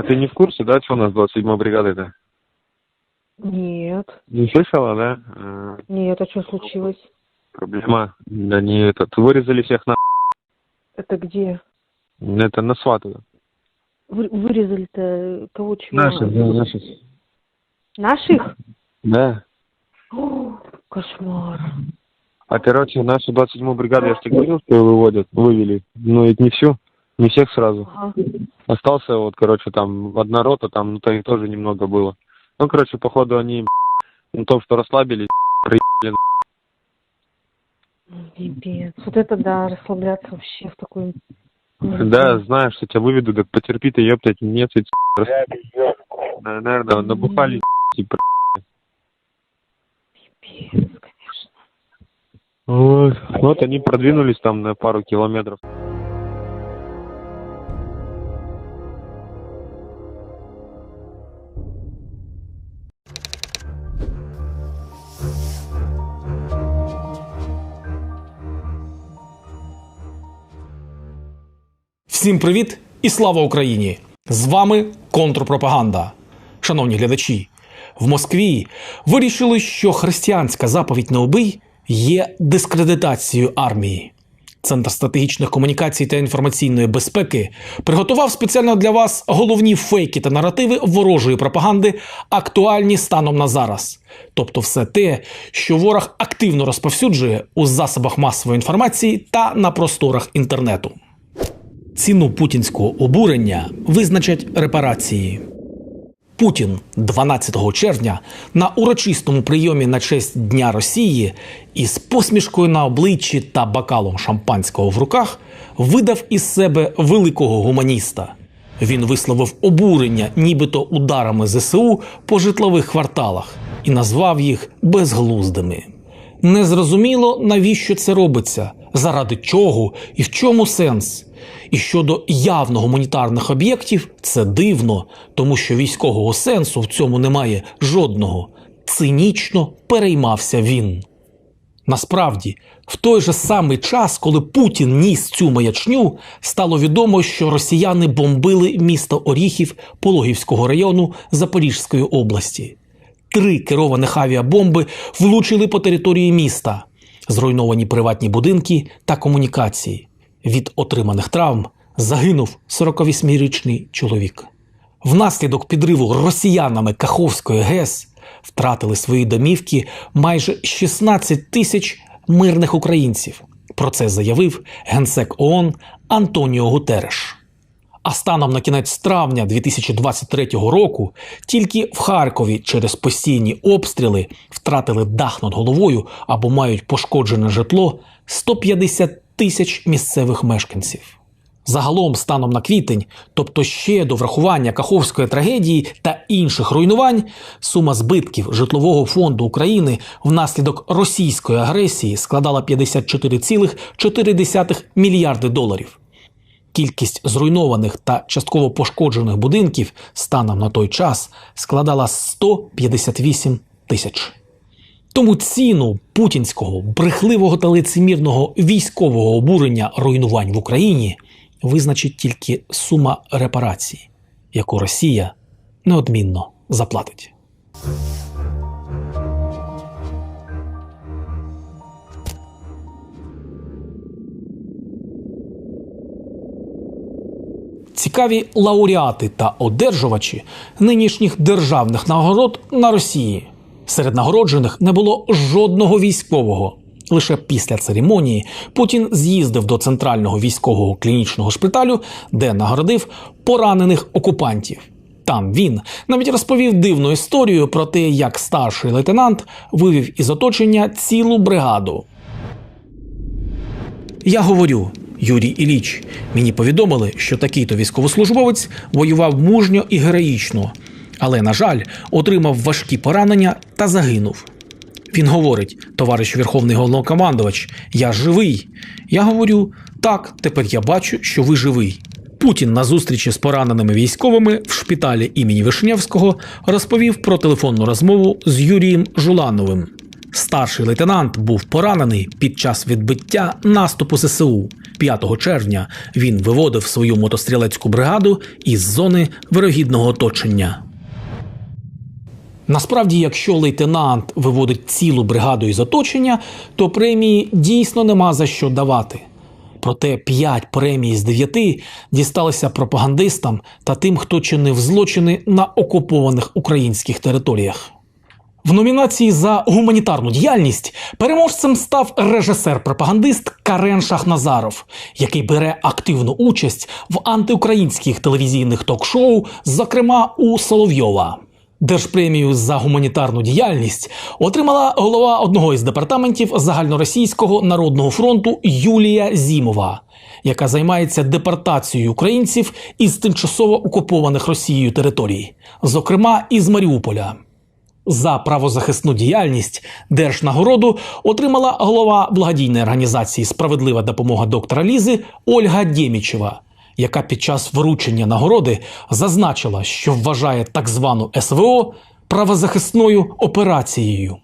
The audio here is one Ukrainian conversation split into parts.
А ты не в курсе, да, что у нас 27-й бригады-то? Нет. Не слышала, да? А, Нет, а что случилось? проблема. Да не этот. Вырезали всех на... Это где? Это на свату. Вы, вырезали-то кого чего? Наши, да, наши. Наших? Да. О, кошмар. А короче, нашу 27-ю бригаду, я же говорил, что выводят, вывели. Ну, это не всю, не всех сразу. Ага. Остался вот, короче, там одна рота, там, ну, то их тоже немного было. Ну, короче, походу они на том, что расслабились, проебали. Пипец. Вот это да, расслабляться вообще в такой... Да, знаешь, что тебя выведу, так потерпи ты, ептать, нет, ведь, да, наверное, набухали, типа. Пипец, конечно. Вот. Вот они продвинулись там на пару километров. Всім привіт і слава Україні! З вами контрпропаганда. Шановні глядачі, в Москві вирішили, що християнська заповідь не убий є дискредитацією армії. Центр стратегічних комунікацій та інформаційної безпеки приготував спеціально для вас головні фейки та наративи ворожої пропаганди, актуальні станом на зараз. Тобто, все те, що ворог активно розповсюджує у засобах масової інформації та на просторах інтернету. Ціну путінського обурення визначать репарації. Путін 12 червня на урочистому прийомі на честь Дня Росії із посмішкою на обличчі та бокалом шампанського в руках видав із себе великого гуманіста. Він висловив обурення, нібито ударами ЗСУ по житлових кварталах, і назвав їх безглуздими. Незрозуміло, навіщо це робиться, заради чого і в чому сенс. І щодо явно гуманітарних об'єктів, це дивно, тому що військового сенсу в цьому немає жодного. Цинічно переймався він. Насправді, в той же самий час, коли Путін ніс цю маячню, стало відомо, що росіяни бомбили місто Оріхів Пологівського району Запорізької області. Три керованих авіабомби влучили по території міста, зруйновані приватні будинки та комунікації. Від отриманих травм загинув 48-річний чоловік. Внаслідок підриву росіянами Каховської ГЕС втратили свої домівки майже 16 тисяч мирних українців. Про це заявив генсек ООН Антоніо Гутереш. А станом на кінець травня 2023 року тільки в Харкові через постійні обстріли втратили дах над головою або мають пошкоджене житло 150 тисяч місцевих мешканців. Загалом, станом на квітень, тобто ще до врахування Каховської трагедії та інших руйнувань, сума збитків житлового фонду України внаслідок російської агресії складала 54,4 мільярди доларів. Кількість зруйнованих та частково пошкоджених будинків станом на той час складала 158 тисяч. Тому ціну путінського брехливого та лицемірного військового обурення руйнувань в Україні визначить тільки сума репарацій, яку Росія неодмінно заплатить. Цікаві лауреати та одержувачі нинішніх державних нагород на Росії. Серед нагороджених не було жодного військового. Лише після церемонії Путін з'їздив до центрального військового клінічного шпиталю, де нагородив поранених окупантів. Там він навіть розповів дивну історію про те, як старший лейтенант вивів із оточення цілу бригаду. Я говорю, Юрій Іліч, мені повідомили, що такий-то військовослужбовець воював мужньо і героїчно, але, на жаль, отримав важкі поранення та загинув. Він говорить, товариш Верховний головнокомандувач, я живий. Я говорю, так, тепер я бачу, що ви живий. Путін на зустрічі з пораненими військовими в шпиталі імені Вишневського розповів про телефонну розмову з Юрієм Жулановим. Старший лейтенант був поранений під час відбиття наступу ЗСУ. 5 червня він виводив свою мотострілецьку бригаду із зони вирогідного оточення. Насправді, якщо лейтенант виводить цілу бригаду із оточення, то премії дійсно нема за що давати. Проте 5 премій з 9 дісталися пропагандистам та тим, хто чинив злочини на окупованих українських територіях. В номінації за гуманітарну діяльність переможцем став режисер-пропагандист Карен Шахназаров, який бере активну участь в антиукраїнських телевізійних ток-шоу, зокрема у Соловйова. Держпремію за гуманітарну діяльність отримала голова одного із департаментів загальноросійського народного фронту Юлія Зімова, яка займається депортацією українців із тимчасово окупованих Росією територій, зокрема із Маріуполя. За правозахисну діяльність держнагороду отримала голова благодійної організації Справедлива допомога доктора Лізи Ольга Дємічева, яка під час вручення нагороди зазначила, що вважає так звану СВО правозахисною операцією.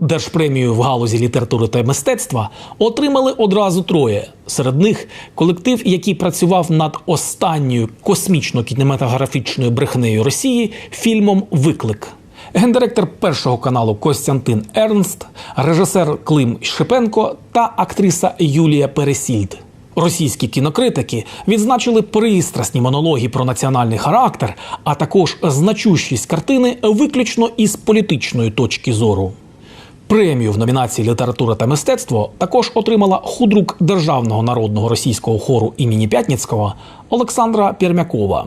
Держпремію в галузі літератури та мистецтва отримали одразу троє. Серед них колектив, який працював над останньою космічно-кінематографічною брехнею Росії фільмом Виклик. Гендиректор першого каналу Костянтин Ернст, режисер Клим Шипенко та актриса Юлія Пересільд. Російські кінокритики відзначили пристрасні монологи про національний характер, а також значущість картини виключно із політичної точки зору. Премію в номінації Література та мистецтво також отримала худрук Державного народного російського хору імені Пятницького Олександра Пермякова.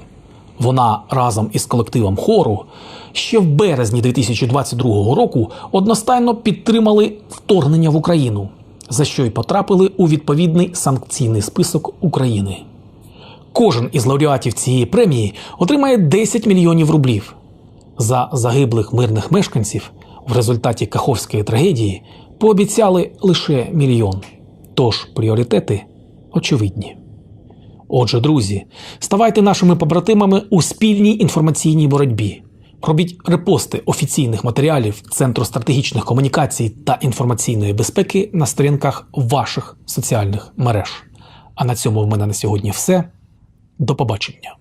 Вона разом із колективом хору ще в березні 2022 року одностайно підтримали вторгнення в Україну, за що й потрапили у відповідний санкційний список України. Кожен із лауреатів цієї премії отримає 10 мільйонів рублів. За загиблих мирних мешканців в результаті Каховської трагедії пообіцяли лише мільйон. Тож пріоритети очевидні. Отже, друзі, ставайте нашими побратимами у спільній інформаційній боротьбі. Робіть репости офіційних матеріалів Центру стратегічних комунікацій та інформаційної безпеки на сторінках ваших соціальних мереж. А на цьому в мене на сьогодні все. До побачення.